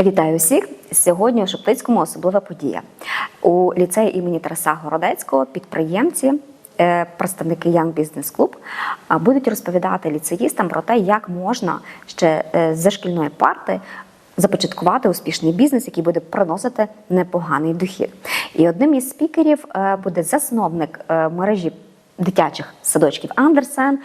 Вітаю всіх! Сьогодні у Шептицькому особлива подія. У ліцеї імені Тараса Городецького підприємці, е, представники Young Business Club будуть розповідати ліцеїстам про те, як можна ще е, з шкільної парти започаткувати успішний бізнес, який буде приносити непоганий дохід. І одним із спікерів е, буде засновник мережі дитячих садочків Андерсен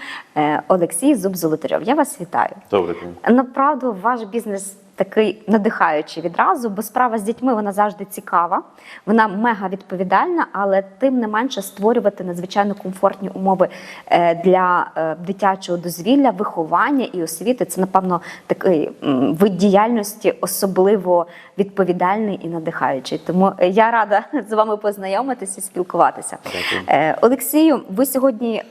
Олексій Зуб-Золотарьов. Я вас вітаю. Добрий день. Направду, ваш бізнес такий надихаючий відразу, бо справа з дітьми вона завжди цікава, вона мега відповідальна, але тим не менше створювати надзвичайно комфортні умови е, для е, дитячого дозвілля, виховання і освіти. Це, напевно, такий вид діяльності особливо відповідальний і надихаючий. Тому е, я рада з вами познайомитися і спілкуватися. Дякую. Олексію, ви сьогодні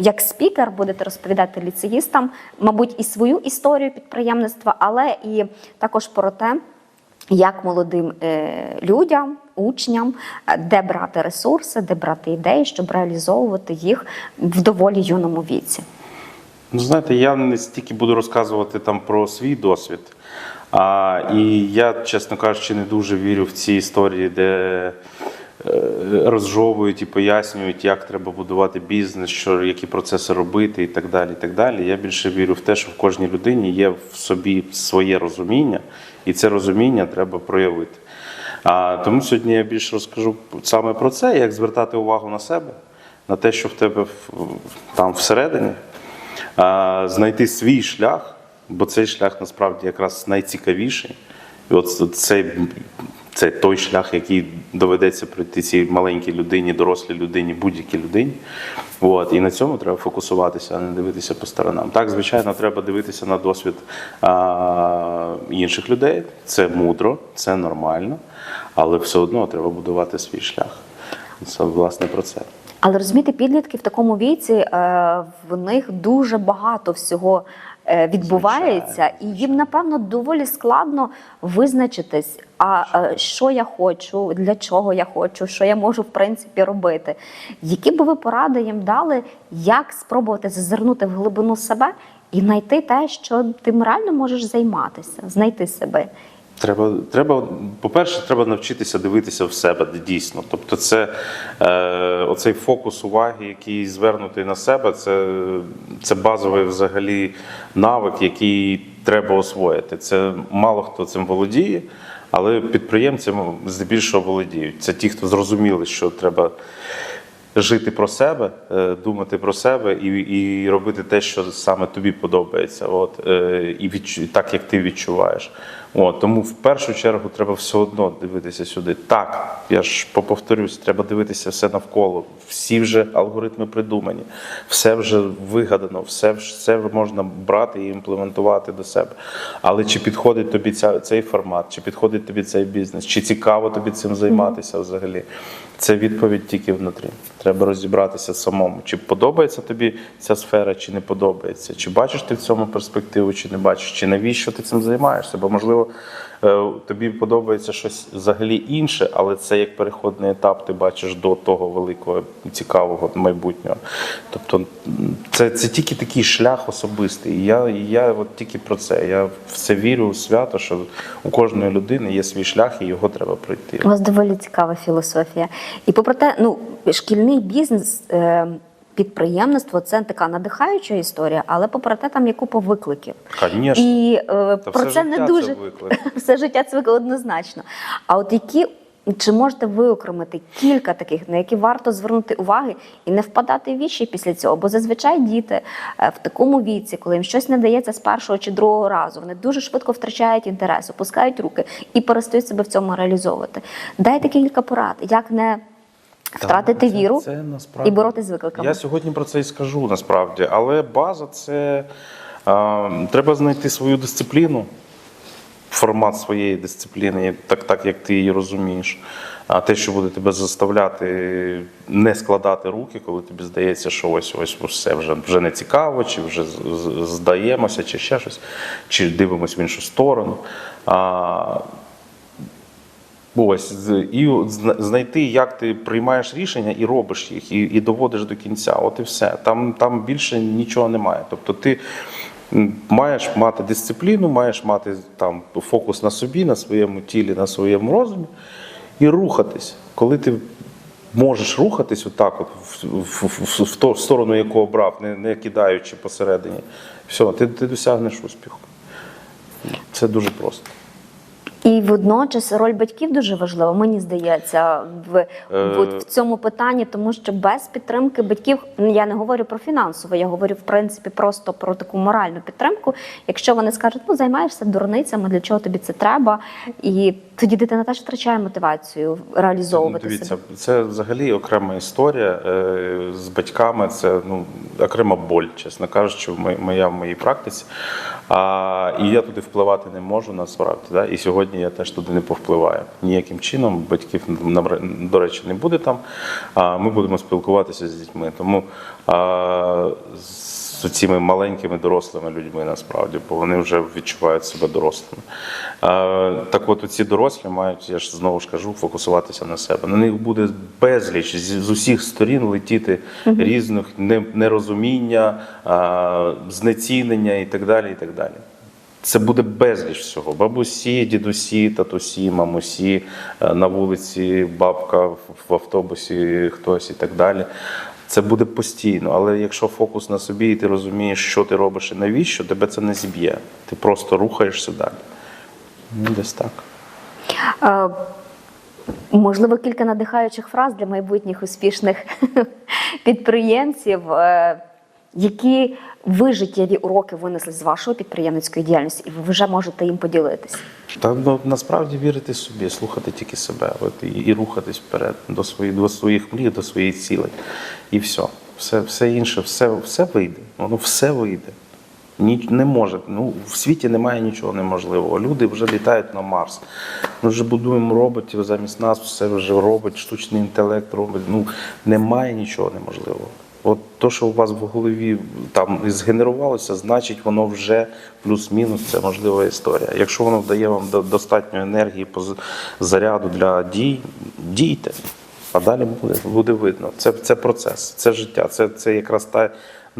як спікер будете розповідати ліцеїстам, мабуть, і свою історію підприємництва, але і також про те, як молодим е, людям, учням, е, де брати ресурси, де брати ідеї, щоб реалізовувати їх в доволі юному віці. Ну, знаєте, я не стільки буду розказувати там про свій досвід. А, і я, чесно кажучи, не дуже вірю в ці історії, де розжовують і пояснюють, як треба будувати бізнес, що, які процеси робити і так далі. І так далі. Я більше вірю в те, що в кожній людині є в собі своє розуміння, і це розуміння треба проявити. А, тому сьогодні я більше розкажу саме про це, як звертати увагу на себе, на те, що в тебе там всередині. А, знайти свій шлях, бо цей шлях насправді якраз найцікавіший. І от цей, це той шлях, який доведеться пройти цій маленькій людині, дорослій людині, будь-якій людині. От, і на цьому треба фокусуватися, а не дивитися по сторонам. Так, звичайно, треба дивитися на досвід а, інших людей. Це мудро, це нормально, але все одно треба будувати свій шлях. Це власне про це. Але розумієте, підлітки в такому віці е, в них дуже багато всього відбувається, і їм напевно доволі складно визначитись, а е, що я хочу, для чого я хочу, що я можу в принципі робити. Які би ви поради їм дали, як спробувати зазирнути в глибину себе і знайти те, що ти реально можеш займатися, знайти себе. Треба, треба, по-перше, треба навчитися дивитися в себе дійсно. Тобто, це е, оцей фокус уваги, який звернутий на себе, це, це базовий взагалі навик, який треба освоїти. Це мало хто цим володіє, але підприємці здебільшого володіють. Це ті, хто зрозуміли, що треба жити про себе, е, думати про себе і, і робити те, що саме тобі подобається, от, е, і відчу, так, як ти відчуваєш. От, тому в першу чергу треба все одно дивитися сюди. Так, я ж поповторюсь, треба дивитися все навколо. Всі вже алгоритми придумані, все вже вигадано, все, все можна брати і імплементувати до себе. Але чи підходить тобі ця, цей формат, чи підходить тобі цей бізнес, чи цікаво тобі цим займатися взагалі? Це відповідь тільки внутрі. Треба розібратися самому, чи подобається тобі ця сфера, чи не подобається, чи бачиш ти в цьому перспективу, чи не бачиш, чи навіщо ти цим займаєшся? Бо можливо е, тобі подобається щось взагалі інше, але це як переходний етап, ти бачиш до того великого цікавого майбутнього. Тобто це, це тільки такий шлях особистий. І я, я от тільки про це. Я в це вірю свято, що у кожної людини є свій шлях, і його треба пройти. У вас доволі цікава філософія. І попри те, ну шкільний бізнес. Е- Підприємництво це така надихаюча історія, але попри те, там є купа викликів. Конечно. І е, про це не дуже це виклик. все життя це виклик однозначно. А от які чи можете виокремити кілька таких, на які варто звернути уваги і не впадати в вічі після цього? Бо зазвичай діти е, в такому віці, коли їм щось не дається з першого чи другого разу, вони дуже швидко втрачають інтерес, опускають руки і перестають себе в цьому реалізовувати. Дайте кілька порад, як не втратити це- віру це насправді- і боротися з викликами. Я сьогодні про це і скажу насправді, але база це а, треба знайти свою дисципліну, формат своєї дисципліни, так, так як ти її розумієш. А те, що буде тебе заставляти не складати руки, коли тобі здається, що ось ось все вже, вже не цікаво, чи вже здаємося, чи ще щось, чи дивимося в іншу сторону. А, Ось і знайти, як ти приймаєш рішення і робиш їх, і, і доводиш до кінця. От і все. Там, там більше нічого немає. Тобто ти Маєш мати дисципліну, маєш мати там фокус на собі, на своєму тілі, на своєму розумі і рухатись. Коли ти можеш рухатись отак, от, в, в, в, в ту сторону, яку обрав, не, не кидаючи посередині, все, ти, ти досягнеш успіху. Це дуже просто. І водночас роль батьків дуже важлива, мені здається, в, Е. в, в цьому питанні, тому що без підтримки батьків ну, я не говорю про фінансово, я говорю в принципі просто про таку моральну підтримку. Якщо вони скажуть, ну займаєшся дурницями, для чого тобі це треба, і тоді дитина теж втрачає мотивацію реалізовувати Дивіться, себе. це взагалі окрема історія е, з батьками. Це ну окрема боль, чесно кажучи, в моя в моїй практиці. А, і я туди впливати не можу насправді. Да? І сьогодні я теж туди не повпливаю ніяким чином. Батьків до речі, не буде там. А ми будемо спілкуватися з дітьми. Тому а, з цими маленькими дорослими людьми насправді, бо вони вже відчувають себе дорослими. Е, Так от ці дорослі мають, я ж знову ж кажу, фокусуватися на себе. На них буде безліч з, з усіх сторін летіти різних нерозуміння, знецінення і так далі. І так далі. Це буде безліч всього. Бабусі, дідусі, татусі, мамусі, е, на вулиці, бабка в автобусі, хтось і так далі. Це буде постійно, але якщо фокус на собі, і ти розумієш, що ти робиш і навіщо, тебе це не зіб'є. Ти просто рухаєшся далі. Ну, десь так. А, Можливо, кілька надихаючих фраз для майбутніх успішних підприємців. Які ви життєві уроки винесли з вашої підприємницької діяльності, і ви вже можете їм поділитися? Та ну, насправді вірити собі, слухати тільки себе от, і, і рухатись вперед до своїх, до своїх мрій, до своїх цілей. І все. Все, все інше, все, все вийде. Воно все вийде. Ні, не може. Ну, в світі немає нічого неможливого. Люди вже літають на Марс. Ми вже будуємо роботів замість нас, все вже робить, штучний інтелект робить. Ну, немає нічого неможливого. От то, що у вас в голові там згенерувалося, значить воно вже плюс-мінус це можлива історія. Якщо воно дає вам до- достатньо енергії, заряду для дій, дійте. А далі буде, буде видно. Це, це процес, це життя. Це, це якраз та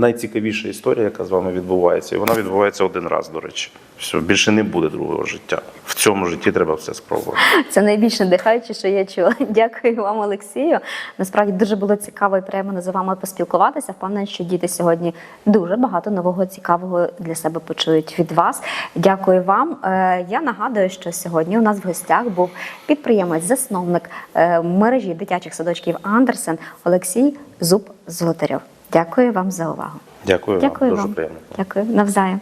найцікавіша історія, яка з вами відбувається. І вона відбувається один раз, до речі. Все, більше не буде другого життя. В цьому житті треба все спробувати. Це найбільш надихаюче, що я чула. Дякую вам, Олексію. Насправді дуже було цікаво і приємно з вами поспілкуватися. Впевнена, що діти сьогодні дуже багато нового цікавого для себе почують від вас. Дякую вам. Е, Я нагадую, що сьогодні у нас в гостях був підприємець, засновник е, мережі дитячих садочків Андерсен Олексій Зуб Золотарьов. Дякую вам за увагу. Дякую, Дякую вам. Дуже приємно. Дякую навзаєм.